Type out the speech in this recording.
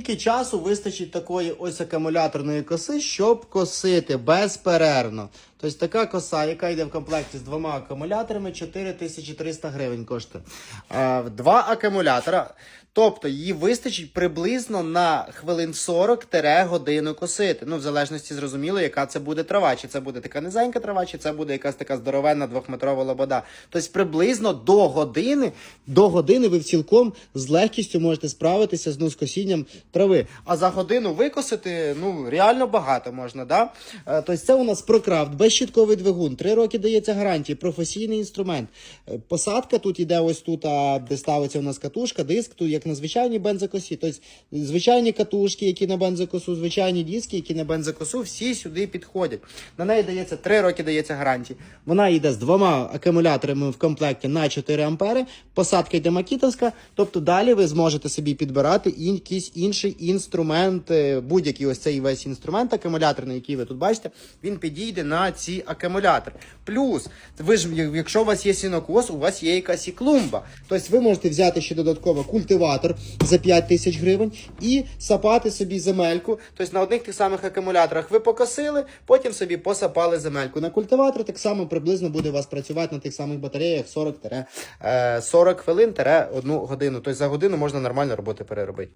Скільки часу вистачить такої ось акумуляторної коси, щоб косити безперервно? Тобто така коса, яка йде в комплекті з двома акумуляторами, 4300 гривень коштує. Два акумулятора. Тобто її вистачить приблизно на хвилин 40-годину косити. Ну, в залежності зрозуміло, яка це буде трава. Чи це буде така низенька трава, чи це буде якась така здоровенна двохметрова лобода. Тобто приблизно до години, до години ви цілком з легкістю можете справитися з, ну, з косінням трави. А за годину викосити ну, реально багато можна. Да? Е, Тобто це у нас прокрафт, безщітковий двигун, три роки дається гарантії, професійний інструмент. Е, Посадка тут іде ось тут, а де ставиться у нас катушка, диск, тут як на звичайній бензокосі. Тобто звичайні катушки, які на бензокосу, звичайні диски, які на бензокосу, всі сюди підходять. На неї дається 3 роки дається гарантії. Вона йде з двома акумуляторами в комплекті на 4 ампери. Посадка йде макітовська. Тобто далі ви зможете собі підбирати якийсь інший інструмент, е, будь-який ось цей весь інструмент акумуляторний, який ви тут бачите, він підійде на ці акумулятори. Плюс, ви ж, якщо у вас є сінокос, у вас є якась і клумба. Тобто ви можете взяти ще додатково культиватор за 5 тисяч гривень і сапати собі земельку. Тобто на одних тих самих акумуляторах ви покосили, потім собі посапали земельку. На культиватор так само приблизно буде у вас працювати на тих самих батареях 40 40 хвилин 1 годину. Тобто за годину можна нормально роботи переробити.